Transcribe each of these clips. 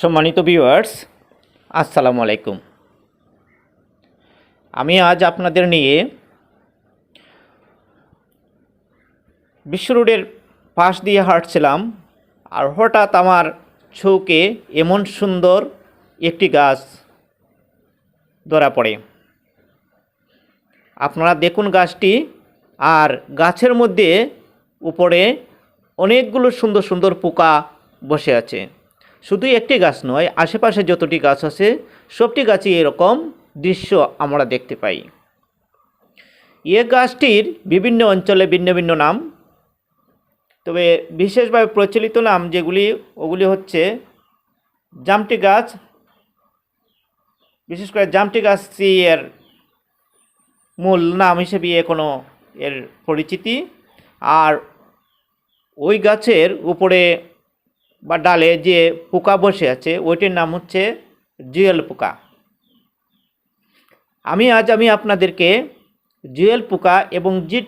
সম্মানিত ভিউয়ার্স আসসালামু আলাইকুম। আমি আজ আপনাদের নিয়ে বিশ্ব রোডের পাশ দিয়ে হাঁটছিলাম আর হঠাৎ আমার চৌকে এমন সুন্দর একটি গাছ ধরা পড়ে। আপনারা দেখুন গাছটি আর গাছের মধ্যে উপরে অনেকগুলো সুন্দর সুন্দর পোকা বসে আছে। শুধু একটি গাছ নয়, আশেপাশে যতটি গাছ আছে, সবটি গাছই এরকম দৃশ্য আমরা দেখতে পাই। এ গাছটির বিভিন্ন অঞ্চলে ভিন্ন ভিন্ন নাম, তবে বিশেষভাবে প্রচলিত নাম যেগুলি, ওগুলি হচ্ছে জামটি গাছ, বিশেষ করে জামটি গাছটি এর মূল নাম হিসেবে কোনো এর পরিচিতি। আর ওই গাছের উপরে বা ডালে যে পোকা বসে আছে, ওইটির নাম হচ্ছে জুয়েল পোকা। আমি আজ আমি আপনাদেরকে জুয়েল পোকা এবং জি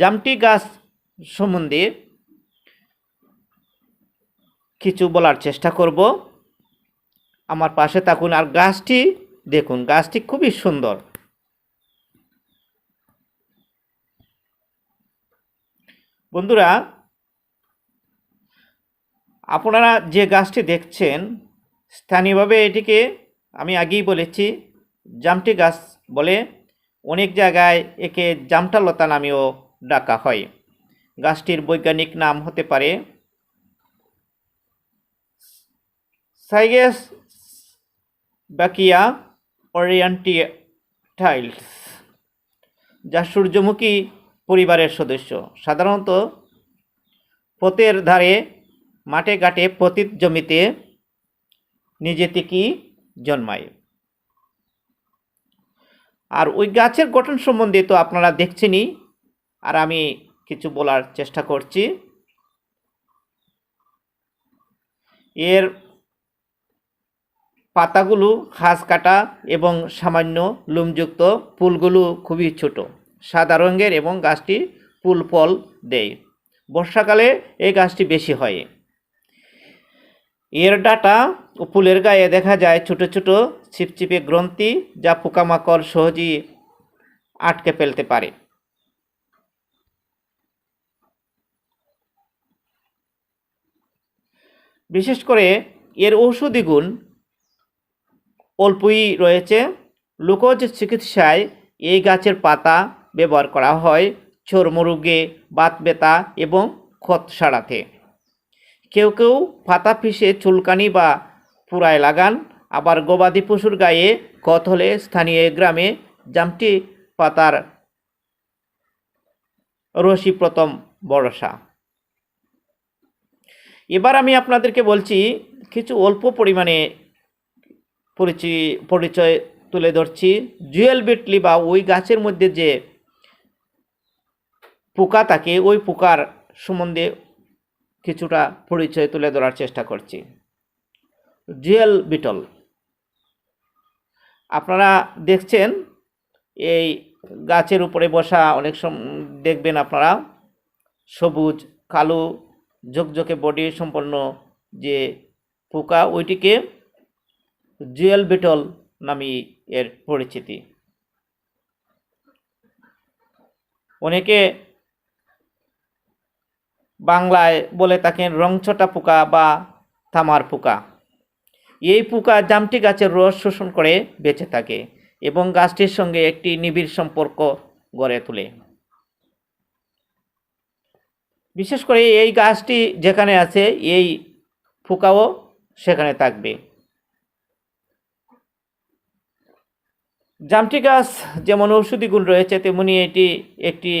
জামটি গাছ সম্বন্ধে কিছু বলার চেষ্টা করব। আমার পাশে থাকুন আর গাছটি দেখুন, গাছটি খুবই সুন্দর। বন্ধুরা আপনারা যে গাছটি দেখছেন, স্থানীয়ভাবে এটিকে আমি আগেই বলেছি, জামটি গাছ বলে অনেক জায়গায় একে জামটা লতা নামেও ডাকা হয়। গাছটির বৈজ্ঞানিক নাম হতে পারে সাইগেস ব্যাকিয়া ওরিয়েন্টিটাইলস যা সূর্যমুখী পরিবারের সদস্য। সাধারণত পথের ধারে মাঠে ঘাটে পতিত জমিতে নিজে থেকেই জন্মায়? আর ওই গাছের গঠন সম্বন্ধে তো আপনারা দেখছেনই, আর আমি কিছু বলার চেষ্টা করছি। এর পাতাগুলো ঘাস কাটা এবং সামান্য লুমযুক্ত, ফুলগুলো খুবই ছোট। সাদা রঙের এবং গাছটি ফুল ফল দেয়। বর্ষাকালে এই গাছটি বেশি হয়। এর ডাটা ও ফুলের গায়ে দেখা যায় ছোট ছোট ছিপছিপে গ্রন্থি যা পোকামাকড় সহজেই আটকে ফেলতে পারে। বিশেষ করে এর ঔষধি গুণ অল্পই রয়েছে। লোকজ চিকিৎসায় এই গাছের পাতা ব্যবহার করা হয় চর্মরোগে বাত ব্যথা এবং ক্ষত সারাতে কেউ কেউ পাতা পিষে চুলকানি বা পুরায় লাগান। আবার গবাদি পশুর গায়ে ক্ষত হলে স্থানীয় গ্রামে জামটি পাতার রশি প্রথম ভরসা এবার আমি আপনাদেরকে বলছি, কিছু অল্প পরিমাণে পরিচয় পরিচয় তুলে ধরছি। জুয়েল বিটলি বা ওই গাছের মধ্যে যে পোকা থাকে, ওই পোকার সম্বন্ধে কিছুটা পরিচয় তুলে ধরার চেষ্টা করছি। জুয়েল বিটল আপনারা দেখছেন, এই গাছের উপরে বসা অনেক সম, দেখবেন আপনারা, সবুজ, কালো, ঝকঝকে বডি সম্পন্ন যে পোকা, ওইটিকে জুয়েল বিটল নামে এর পরিচিতি। অনেকে বাংলায় বলে থাকেন রংছটা পোকা বা থামার পোকা। এই পোকা জামটি গাছের রস শোষণ করে বেঁচে থাকে এবং গাছটির সঙ্গে একটি নিবিড় সম্পর্ক গড়ে তোলে। বিশেষ করে এই গাছটি যেখানে আছে, এই পোকাও সেখানে থাকবে। জামটি গাছ যেমন ঔষধি গুণ রয়েছে, তেমনি এটি একটি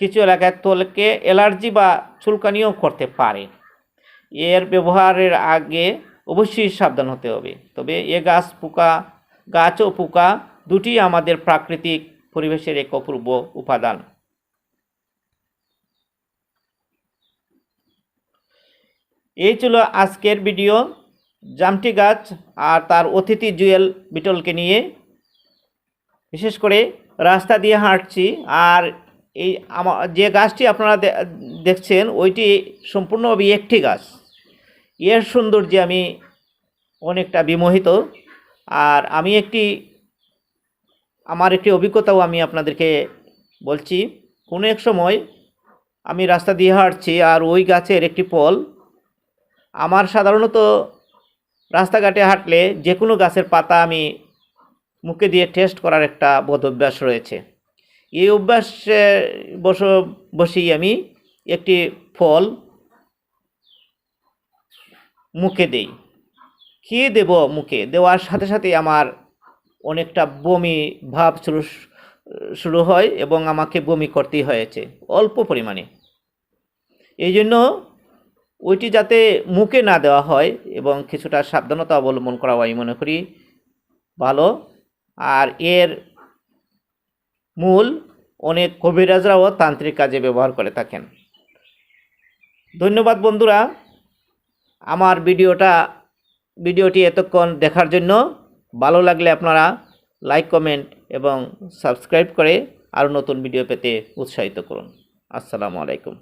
কিছু এলাকায় তোলকে অ্যালার্জি বা চুলকানিও করতে পারে। এর ব্যবহারের আগে অবশ্যই সাবধান হতে হবে। তবে এ গাছ পোকা গাছ ও পোকা দুটি আমাদের প্রাকৃতিক পরিবেশের এক অপূর্ব উপাদান। এই ছিল আজকের ভিডিও। জামটি গাছ আর তার অতিথি জুয়েল বিটলকে নিয়ে। বিশেষ করে রাস্তা দিয়ে হাঁটছি আর এই আমার যে গাছটি আপনারা দেখছেন, ওইটি সম্পূর্ণভাবে একটি গাছ। এর সৌন্দর্যে আমি অনেকটা বিমোহিত। আর আমি একটি, আমার একটি অভিজ্ঞতাও আমি আপনাদেরকে বলছি। কোনো এক সময় আমি রাস্তা দিয়ে হাঁটছি আর ওই গাছের একটি ফল। আমার সাধারণত রাস্তাঘাটে হাঁটলে যে কোনো গাছের পাতা আমি মুখে দিয়ে টেস্ট করার একটা বদ অভ্যাস রয়েছে। এই অভ্যাসে বস, বসেই আমি একটি ফল মুখে দেই। খেয়ে দেব মুখে, দেওয়ার সাথে সাথে আমার অনেকটা বমি ভাব শুরু শুরু হয় এবং আমাকে বমি করতেই হয়েছে, অল্প পরিমাণে। এই জন্য ওইটি যাতে মুখে না দেওয়া হয় এবং কিছুটা সাবধানতা অবলম্বন করা আমি মনে করি, ভালো। আর এর মূল অনেক কবিরাজরাও তান্ত্রিক কাজে ব্যবহার করে থাকেন। ধন্যবাদ বন্ধুরা আমার ভিডিওটা, ভিডিওটি এতক্ষণ দেখার জন্য। ভালো লাগলে আপনারা লাইক, কমেন্ট এবং সাবস্ক্রাইব করে আরও নতুন ভিডিও পেতে উৎসাহিত করুন। আসসালামু আলাইকুম।